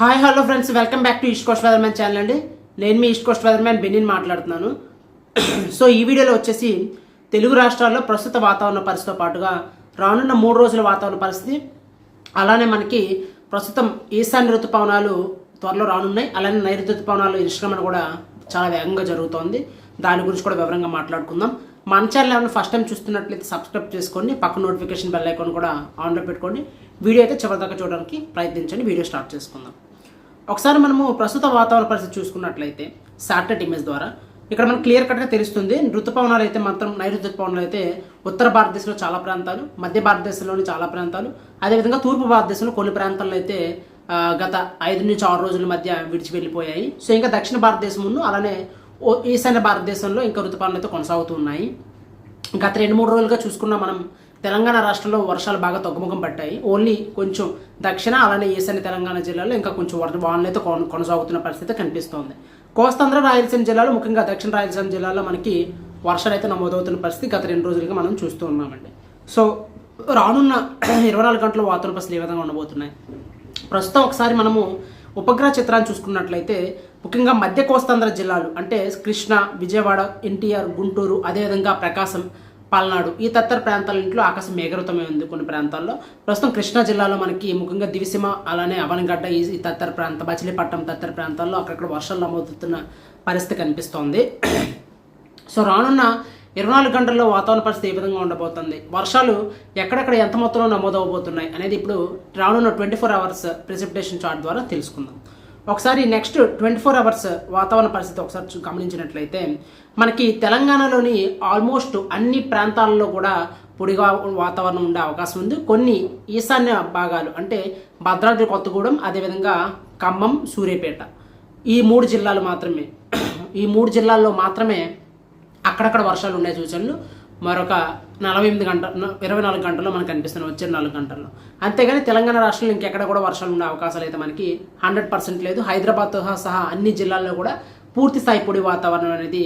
Hi hello friends. Welcome back to east coast weatherman channel అండి. నేను మీ east Coast weatherman బెన్నిన్ మాట్లాడుతున్నాను. సో ఈ వీడియోలో వచ్చేసి తెలుగు రాష్ట్రాల్లో ప్రస్తుత వాతావరణ పరిస్థితితో పాటుగా రానున్న మూడు రోజుల వాతావరణ పరిస్థితి. అలానే మనకి ప్రస్తుతం ఈశాన్య ఋతుపవనాలు త్వరలో రానున్నాయి. అలానే నైరుతి ఋతుపవనాలు నిష్క్రమణ కూడా చాలా వేగంగా జరుగుతోంది. దాని గురించి కూడా వివరంగా మాట్లాడుకుందాం. మన ఛానల్ ఏమైనా ఫస్ట్ టైం చూస్తున్నట్లయితే సబ్స్క్రైబ్ చేసుకోండి. పక్క నోటిఫికేషన్ బెల్ ఐకాన్ కూడా ఆన్లో పెట్టుకోండి. వీడియో అయితే చివరిదాకా చూడడానికి ప్రయత్నించండి. వీడియో స్టార్ట్ చేసుకుందాం. ఒకసారి మనము ప్రస్తుత వాతావరణ పరిస్థితి చూసుకున్నట్లయితే శాటిలైట్ ఇమేజ్ ద్వారా ఇక్కడ మనకు క్లియర్ కట్గా తెలుస్తుంది. ఋతుపవనాలు అయితే మాత్రం నైరుతి పవనాలు అయితే ఉత్తర భారతదేశంలో చాలా ప్రాంతాలు మధ్య భారతదేశంలోని చాలా ప్రాంతాలు. అదేవిధంగా తూర్పు భారతదేశంలో కొన్ని ప్రాంతాల్లో అయితే గత ఐదు నుంచి ఆరు రోజుల మధ్య విడిచి వెళ్ళిపోయాయి. సో ఇంకా దక్షిణ భారతదేశం అలానే ఓ- ఈశాన్య భారతదేశంలో ఇంకా ఋతుపవనాలు అయితే కొనసాగుతూ ఉన్నాయి. గత రెండు మూడు రోజులుగా చూసుకున్న మనం తెలంగాణ రాష్ట్రంలో వర్షాలు బాగా తగ్గుముఖం పట్టాయి. ఓన్లీ కొంచెం దక్షిణ అలానే ఈశాన్య తెలంగాణ జిల్లాలో ఇంకా కొంచెం వరద వానలు అయితే కొన- కొనసాగుతున్న పరిస్థితి కనిపిస్తోంది. కోస్తాంధ్ర రాయలసీమ జిల్లాలో ముఖ్యంగా దక్షిణ రాయలసీమ జిల్లాలో మనకి వర్షాలు అయితే నమోదవుతున్న పరిస్థితి గత రెండు రోజులుగా మనం చూస్తూ ఉన్నామండి. సో రానున్న ఇరవై నాలుగు గంటల వాతావరణ పరిస్థితులు ఏ విధంగా ఉండబోతున్నాయి? ప్రస్తుతం ఒకసారి మనము ఉపగ్రహ చిత్రాన్ని చూసుకున్నట్లయితే ముఖ్యంగా మధ్య కోస్తాంధ్ర జిల్లాలు అంటే కృష్ణ విజయవాడ ఎన్టీఆర్ గుంటూరు అదేవిధంగా ప్రకాశం పల్నాడు. ఈ తత్తర ప్రాంతాల ఇంట్లో ఆకాశం మేఘరుతమై ఉంది కొన్ని ప్రాంతాల్లో. ప్రస్తుతం కృష్ణా జిల్లాలో మనకి ముఖ్యంగా దివిసీమ అలానే అవనగడ్డ ఈ తత్తర ప్రాంత బచిలీపట్నం తత్తర ప్రాంతాల్లో అక్కడక్కడ వర్షాలు నమోదుతున్న పరిస్థితి కనిపిస్తోంది. సో రానున్న ఇరవై నాలుగు గంటల్లో వాతావరణ పరిస్థితి ఏ విధంగా ఉండబోతుంది? వర్షాలు ఎక్కడెక్కడ ఎంత మొత్తంలో నమోదవబోతున్నాయి అనేది ఇప్పుడు రానున్న twenty four hours precipitation chart ద్వారా తెలుసుకుందాం. ఒకసారి నెక్స్ట్ ట్వంటీ ఫోర్ అవర్స్ వాతావరణ పరిస్థితి ఒకసారి గమనించినట్లయితే మనకి తెలంగాణలోని ఆల్మోస్ట్ అన్ని ప్రాంతాలలో కూడా పొడిగా వాతావరణం ఉండే అవకాశం ఉంది. కొన్ని ఈశాన్య భాగాలు అంటే భద్రాద్రి కొత్తగూడెం అదేవిధంగా ఖమ్మం సూర్యాపేట. ఈ మూడు జిల్లాలు మాత్రమే. ఈ మూడు జిల్లాల్లో మాత్రమే అక్కడక్కడ వర్షాలు ఉండే సూచనలు. మరొక నలభై ఎనిమిది గంట ఇరవై నాలుగు గంటల్లో మనకు కనిపిస్తున్నాయి వచ్చే నాలుగు గంటల్లో. అంతేగాని తెలంగాణ రాష్ట్రంలో ఇంకెక్కడ కూడా వర్షాలు ఉండే అవకాశాలు అయితే మనకి హండ్రెడ్ పర్సెంట్ లేదు. హైదరాబాద్తో సహా అన్ని జిల్లాల్లో కూడా పూర్తి స్థాయి పొడి వాతావరణం అనేది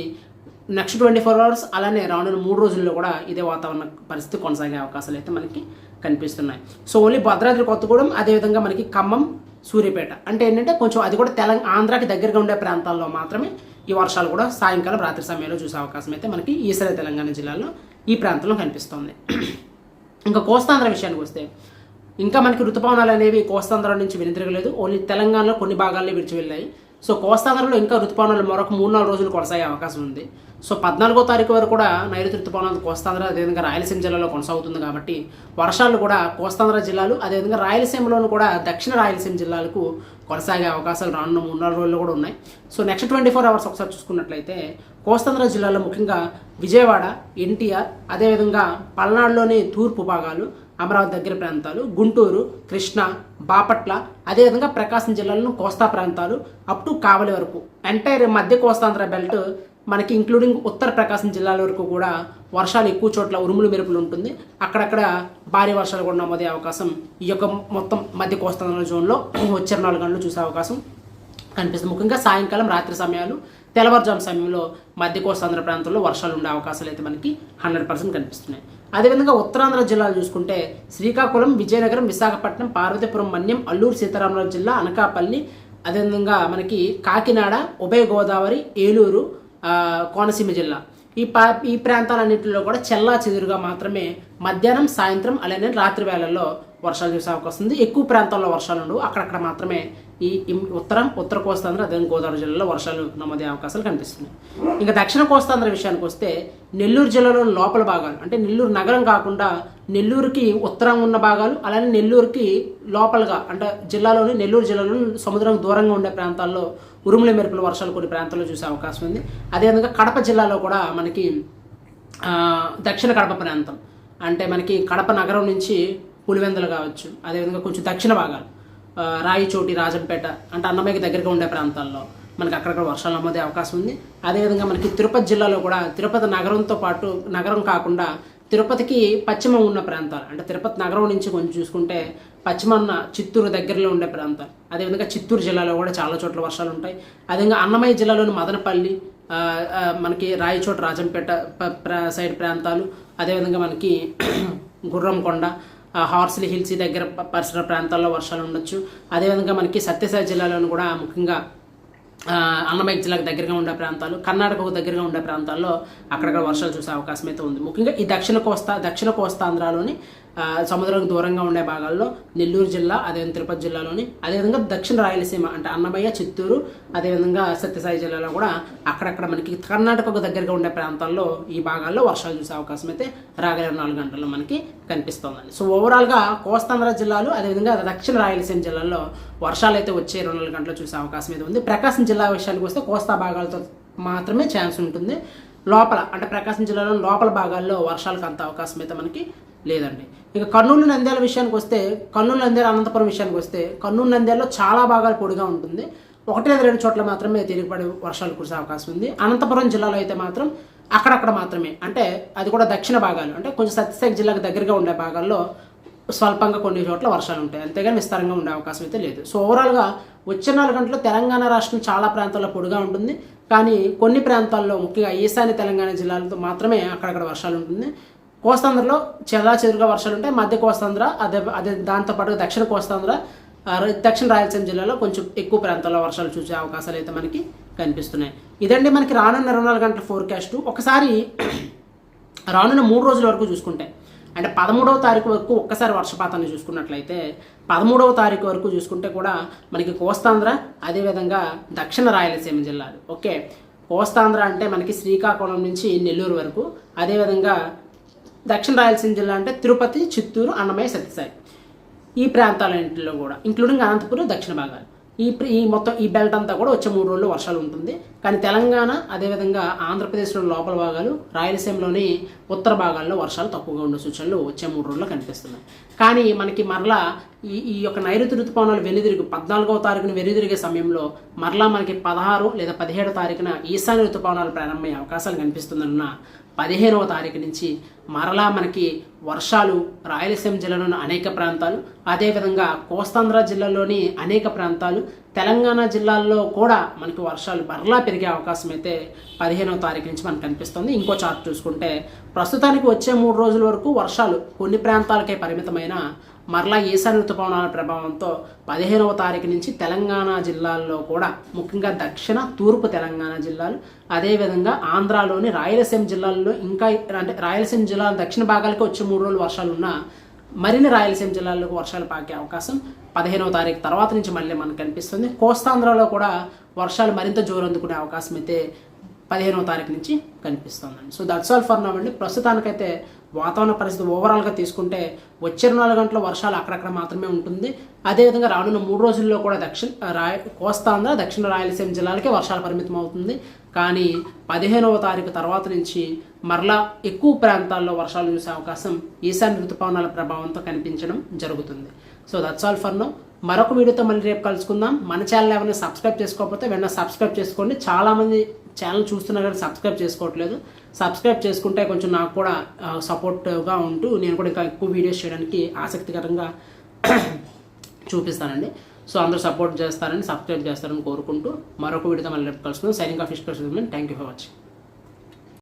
నెక్స్ట్ ట్వంటీ ఫోర్ అవర్స్ అలానే రానున్న మూడు రోజుల్లో కూడా ఇదే వాతావరణ పరిస్థితి కొనసాగే అవకాశాలు అయితే మనకి కనిపిస్తున్నాయి. సో ఓన్లీ భద్రాద్రి కొత్తగూడెం అదేవిధంగా మనకి ఖమ్మం సూర్యపేట. అంటే ఏంటంటే కొంచెం అది కూడా తెలంగాణ ఆంధ్రాకి దగ్గరగా ఉండే ప్రాంతాల్లో మాత్రమే ఈ వర్షాలు కూడా సాయంకాలం రాత్రి సమయంలో చూసే అవకాశం అయితే మనకి ఈశాన్య తెలంగాణ జిల్లాలో ఈ ప్రాంతంలో కనిపిస్తోంది. ఇంకా కోస్తాంధ్ర విషయానికి వస్తే ఇంకా మనకి ఋతుపవనాలు అనేవి కోస్తాంధ్ర నుంచి వెనుతిరగలేదు ఓన్లీ తెలంగాణలో కొన్ని భాగాల్లో విడిచి వెళ్ళాయి సో కోస్తాంధ్రలో ఇంకా ఋతుపవనాలు మరొక మూడు నాలుగు రోజులు కొనసాగే అవకాశం ఉంది. సో పద్నాలుగో తారీఖు వరకు కూడా నైరుతి ఋతుపవనాలు కోస్తాంధ్ర అదేవిధంగా రాయలసీమ జిల్లాలో కొనసాగుతుంది కాబట్టి వర్షాలు కూడా కోస్తాంధ్ర జిల్లాలు అదేవిధంగా రాయలసీమలోను కూడా దక్షిణ రాయలసీమ జిల్లాలకు కొనసాగే అవకాశాలు రానున్న మూడు నాలుగు రోజులు కూడా ఉన్నాయి. So next twenty four hours ఒకసారి చూసుకున్నట్లయితే కోస్తాంధ్ర జిల్లాలో ముఖ్యంగా విజయవాడ ఎన్టీఆర్ అదేవిధంగా పల్నాడులోని తూర్పు భాగాలు అమరావతి దగ్గర ప్రాంతాలు గుంటూరు కృష్ణా బాపట్ల అదేవిధంగా ప్రకాశం జిల్లాలను కోస్తా ప్రాంతాలు అప్ టు కావలి వరకు. ఎంటైర్ మధ్య కోస్తాంధ్ర బెల్ట్ మనకి ఇంక్లూడింగ్ ఉత్తర ప్రకాశం జిల్లాల వరకు కూడా వర్షాలు ఎక్కువ చోట్ల ఉరుములు మెరుపులు ఉంటుంది. అక్కడక్కడ భారీ వర్షాలు కూడా నమోదే అవకాశం ఈ యొక్క మొత్తం మధ్య కోస్తాంధ్ర జోన్లో వచ్చే నాలుగు గంటలు చూసే అవకాశం కనిపిస్తుంది. ముఖ్యంగా సాయంకాలం రాత్రి సమయాలు తెల్లవారుజాము సమయంలో మధ్య కోస్తాంధ్ర ప్రాంతంలో వర్షాలు ఉండే అవకాశాలు అయితే మనకి హండ్రెడ్ పర్సెంట్ కనిపిస్తున్నాయి. అదేవిధంగా ఉత్తరాంధ్ర జిల్లాలు చూసుకుంటే శ్రీకాకుళం విజయనగరం విశాఖపట్నం పార్వతీపురం మన్యం అల్లూరు సీతారామరాజు జిల్లా అనకాపల్లి అదేవిధంగా మనకి కాకినాడ ఉభయ గోదావరి ఏలూరు కోనసీమ జిల్లా. ఈ పా ఈ ప్రాంతాలన్నింటిలో కూడా చెల్లా చెదురుగా మాత్రమే మధ్యాహ్నం సాయంత్రం అలానే రాత్రి వేళల్లో వర్షాలు చూసే అవకాశం ఉంది. ఎక్కువ ప్రాంతాల్లో వర్షాలు ఉండవు. అక్కడక్కడ మాత్రమే ఈ ఉత్తరం ఉత్తర కోస్తాంధ్ర అదే గోదావరి జిల్లాలో వర్షాలు నమోదే అవకాశాలు కనిపిస్తున్నాయి. ఇంకా దక్షిణ కోస్తాంధ్ర విషయానికి వస్తే నెల్లూరు జిల్లాలో లోపల భాగాలు అంటే నెల్లూరు నగరం కాకుండా నెల్లూరుకి ఉత్తరం ఉన్న భాగాలు అలానే నెల్లూరుకి లోపలగా అంటే జిల్లాలోని నెల్లూరు జిల్లాలోని సముద్రం దూరంగా ఉండే ప్రాంతాల్లో ఉరుముల మెరుపుల వర్షాలు కొన్ని ప్రాంతాల్లో చూసే అవకాశం ఉంది. అదేవిధంగా కడప జిల్లాలో కూడా మనకి దక్షిణ కడప ప్రాంతం అంటే మనకి కడప నగరం నుంచి పులివెందలు కావచ్చు అదేవిధంగా కొంచెం దక్షిణ భాగాలు. రాయిచోటి రాజంపేట అంటే అన్నమయ్యకి దగ్గరగా ఉండే ప్రాంతాల్లో మనకి అక్కడక్కడ వర్షాలు నమోదే అవకాశం ఉంది. అదేవిధంగా మనకి తిరుపతి జిల్లాలో కూడా తిరుపతి నగరంతో పాటు నగరం కాకుండా తిరుపతికి పశ్చిమ ఉన్న ప్రాంతాలు అంటే తిరుపతి నగరం నుంచి కొంచెం చూసుకుంటే పశ్చిమాన చిత్తూరు దగ్గరలో ఉండే ప్రాంతాలు. అదేవిధంగా చిత్తూరు జిల్లాలో కూడా చాలా చోట్ల వర్షాలు ఉంటాయి. అదేవిధంగా అన్నమయ్య జిల్లాలోని మదనపల్లి మనకి రాయచోట రాజంపేట ప- సైడ్ ప్రాంతాలు. అదేవిధంగా మనకి గుర్రంకొండ హార్స్లీ హిల్స్ దగ్గర పరిసర ప్రాంతాల్లో వర్షాలు ఉండొచ్చు. అదేవిధంగా మనకి సత్యసాయి జిల్లాలోని కూడా ముఖ్యంగా అన్నమయ్య జిల్లాకు దగ్గరగా ఉండే ప్రాంతాలు కర్ణాటకకు దగ్గరగా ఉండే ప్రాంతాల్లో అక్కడక్కడ వర్షాలు చూసే అవకాశం అయితే ఉంది. ముఖ్యంగా ఈ దక్షిణ కోస్తా దక్షిణ కోస్తాంధ్రలోని సముద్రం సముద్రానికి దూరంగా ఉండే భాగాల్లో నెల్లూరు జిల్లా అదేవిధంగా తిరుపతి జిల్లాలోని అదేవిధంగా దక్షిణ రాయలసీమ అంటే అన్నమయ్య చిత్తూరు అదేవిధంగా సత్యసాయి జిల్లాలో కూడా అక్కడక్కడ మనకి కర్ణాటకకు దగ్గరగా ఉండే ప్రాంతాల్లో ఈ భాగాల్లో వర్షాలు చూసే అవకాశం అయితే రాగల నాలుగు గంటల్లో మనకి కనిపిస్తోందండి. సో ఓవరాల్గా కోస్తాంధ్ర జిల్లాలు అదేవిధంగా దక్షిణ రాయలసీమ జిల్లాల్లో వర్షాలు అయితే వచ్చే రెండు నాలుగు గంటలు చూసే అవకాశం అయితే ఉంది. ప్రకాశం జిల్లా విషయానికి వస్తే కోస్తా భాగాలతో మాత్రమే ఛాన్స్ ఉంటుంది. లోపల అంటే ప్రకాశం జిల్లాలో లోపల భాగాల్లో వర్షాలకు అంత అవకాశం అయితే మనకి లేదండి. ఇక కర్నూలు నంద్యాల విషయానికి వస్తే కర్నూలు నంద్యాల అనంతపురం విషయానికి వస్తే కర్నూలు నంద్యాలలో చాలా భాగాలు పొడిగా ఉంటుంది. ఒకటే రెండు చోట్ల మాత్రమే తేలికపడి వర్షాలు కురిసే అవకాశం ఉంది. అనంతపురం జిల్లాలో అయితే మాత్రం అక్కడక్కడ మాత్రమే. అంటే అది కూడా దక్షిణ భాగాలు. అంటే కొంచెం సత్యసాయి జిల్లాకు దగ్గరగా ఉండే భాగాల్లో స్వల్పంగా కొన్ని చోట్ల వర్షాలు ఉంటాయి. అంతేగాని విస్తారంగా ఉండే అవకాశం అయితే లేదు. సో ఓవరాల్గా వచ్చే నాలుగు గంటలు తెలంగాణ రాష్ట్రం చాలా ప్రాంతాల్లో పొడిగా ఉంటుంది. కానీ కొన్ని ప్రాంతాల్లో ముఖ్యంగా ఈశాన్య తెలంగాణ జిల్లాలతో మాత్రమే అక్కడక్కడ వర్షాలు ఉంటుంది. కోస్తాంధ్రలో చెల్లా చెదురుగా వర్షాలు ఉంటాయి. మధ్య కోస్తాంధ్ర అదే అదే దాంతోపాటు దక్షిణ కోస్తాంధ్ర దక్షిణ రాయలసీమ జిల్లాలో కొంచెం ఎక్కువ ప్రాంతాల్లో వర్షాలు చూసే అవకాశాలు అయితే మనకి కనిపిస్తున్నాయి. ఇదండి మనకి రానున్న ఇరవై నాలుగు గంటల ఫోర్కాస్ట్ ఒకసారి రానున్న మూడు రోజుల వరకు చూసుకుంటే అంటే పదమూడవ తారీఖు వరకు ఒక్కసారి వర్షపాతాన్ని చూసుకున్నట్లయితే పదమూడవ తారీఖు వరకు చూసుకుంటే కూడా మనకి కోస్తాంధ్ర అదేవిధంగా దక్షిణ రాయలసీమ జిల్లాలు. ఓకే? కోస్తాంధ్ర అంటే మనకి శ్రీకాకుళం నుంచి నెల్లూరు వరకు అదేవిధంగా దక్షిణ రాయలసీమ జిల్లా అంటే తిరుపతి చిత్తూరు అన్నమయ్య సత్యసాయి. ఈ ప్రాంతాలన్నింటిలో కూడా ఇంక్లూడింగ్ అనంతపురం దక్షిణ భాగాలు. ఈ ప్ర- ఈ మొత్తం ఈ బెల్ట్ అంతా కూడా వచ్చే మూడు రోజులు వర్షాలు ఉంటుంది. కానీ తెలంగాణ అదేవిధంగా ఆంధ్రప్రదేశ్లో లోపల భాగాలు రాయలసీమలోని ఉత్తర భాగాల్లో వర్షాలు తక్కువగా ఉండే సూచనలు వచ్చే మూడు రోజుల్లో కనిపిస్తున్నాయి. కానీ మనకి మరలా ఈ ఈ యొక్క నైరుతి ఋతుపవనాలు వెనుదిరుగు పద్నాలుగవ తారీఖున వెనుదిరిగే సమయంలో మరలా మనకి పదహారు లేదా పదిహేడో తారీఖున ఈశాన్య ఋతుపవనాలు ప్రారంభమయ్యే అవకాశాలు కనిపిస్తుందన్న పదిహేనవ తారీఖు నుంచి మరలా మనకి వర్షాలు రాయలసీమ జిల్లాలోని అనేక ప్రాంతాలు అదేవిధంగా కోస్తాంధ్ర జిల్లాలోని అనేక ప్రాంతాలు తెలంగాణ జిల్లాల్లో కూడా మనకి వర్షాలు మరలా పెరిగే అవకాశం అయితే పదిహేనవ తారీఖు నుంచి మనకు కనిపిస్తుంది. ఇంకో చార్ట్ చూసుకుంటే ప్రస్తుతానికి వచ్చే మూడు రోజుల వరకు వర్షాలు కొన్ని ప్రాంతాలకే పరిమితమైన మరలా ఈశాన్య ఋతుపవనాల ప్రభావంతో పదిహేనవ తారీఖు నుంచి తెలంగాణ జిల్లాల్లో కూడా ముఖ్యంగా దక్షిణ తూర్పు తెలంగాణ జిల్లాలు అదేవిధంగా ఆంధ్రాలోని రాయలసీమ జిల్లాల్లో ఇంకా అంటే రాయలసీమ జిల్లాల దక్షిణ భాగాలకు వచ్చే మూడు రోజులు వర్షాలు ఉన్నా మరిన్ని రాయలసీమ జిల్లాలకు వర్షాలు పాకే అవకాశం పదిహేనవ తారీఖు తర్వాత నుంచి మళ్ళీ మనకు కనిపిస్తుంది. కోస్తాంధ్రలో కూడా వర్షాలు మరింత జోరందుకునే అవకాశం అయితే పదిహేనవ తారీఖు నుంచి కనిపిస్తుందండి. So that's all for now అండి. ప్రస్తుతానికైతే వాతావరణ పరిస్థితి ఓవరాల్గా తీసుకుంటే వచ్చే నాలుగు గంటల వర్షాలు అక్కడక్కడ మాత్రమే ఉంటుంది. అదేవిధంగా రానున్న మూడు రోజుల్లో కూడా దక్షిణ రాయ కోస్తాంధ్ర దక్షిణ రాయలసీమ జిల్లాలకే వర్షాలు పరిమితం అవుతుంది. కానీ పదిహేనవ తారీఖు తర్వాత నుంచి మరలా ఎక్కువ ప్రాంతాల్లో వర్షాలు చూసే అవకాశం ఈశాన్య ఋతుపవనాల ప్రభావంతో కనిపించడం జరుగుతుంది. So that's all for now మరొక వీడియోతో మళ్ళీ రేపు కలుసుకుందాం. మన ఛానల్ ఏమైనా సబ్స్క్రైబ్ చేసుకోకపోతే వెంటనే సబ్స్క్రైబ్ చేసుకోండి. చాలామంది ఛానల్ చూస్తున్నారు కానీ సబ్స్క్రైబ్ చేసుకోవట్లేదు. సబ్స్క్రైబ్ చేసుకుంటే కొంచెం నాకు కూడా సపోర్ట్గా ఉంటూ నేను కూడా ఇంకా ఎక్కువ వీడియోస్ చేయడానికి ఆసక్తికరంగా చూపిస్తానండి. సో అందరూ సపోర్ట్ చేస్తారని సబ్స్క్రైబ్ చేస్తారని కోరుకుంటూ మరొక వీడియోతో మళ్ళీ రేపు కలుసుకుందాం సైనింగ్ ఆఫ్ ఇష్ట థ్యాంక్ యూ ఫర్ వాచింగ్